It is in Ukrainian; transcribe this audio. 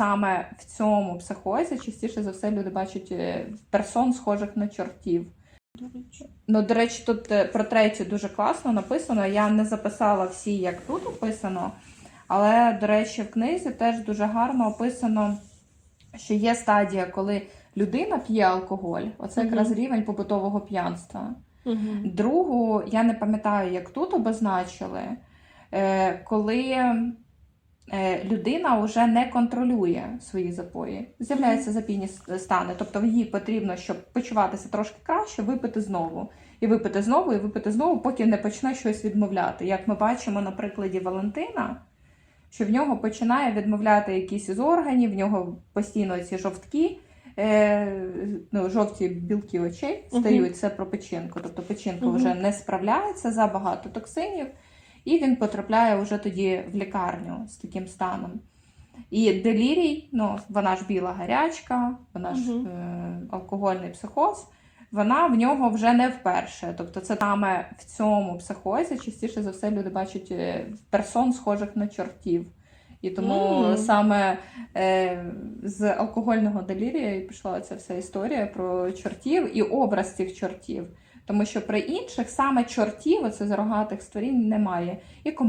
Саме в цьому психозі частіше за все люди бачать е, персон, схожих на чортів. Ну, до речі, тут е, про третю дуже класно написано. Я не записала всі, як тут описано. Але, до речі, в книзі теж дуже гарно описано, що є стадія, коли людина п'є алкоголь. Оце якраз рівень побутового п'янства. Мгм. Другу, я не пам'ятаю, як тут обозначили, е, коли людина вже не контролює свої запої. З'являються запійні стани. Тобто їй потрібно, щоб почуватися трошки краще, випити знову. І випити знову, і випити знову, поки не почне щось відмовляти. Як ми бачимо на прикладі Валентина, що в нього починає відмовляти якісь із органів, в нього постійно ці жовтки. Е, ну, жовті білки очей стають це про печінку. Тобто печінка Мгм. вже не справляється за багато токсинів, і він потрапляє вже тоді в лікарню з таким станом. І делірій, ну вона ж біла гарячка, вона ж Мгм. е, алкогольний психоз. Вона в нього вже не вперше. Тобто, це саме в цьому психозі частіше за все люди бачать е, персон, схожих на чортів. І тому Мгм. саме е, з алкогольного делірія і пішла ця вся історія про чортів і образ цих чортів. Тому що при інших саме чортів, оце з рогатих сторін, немає. І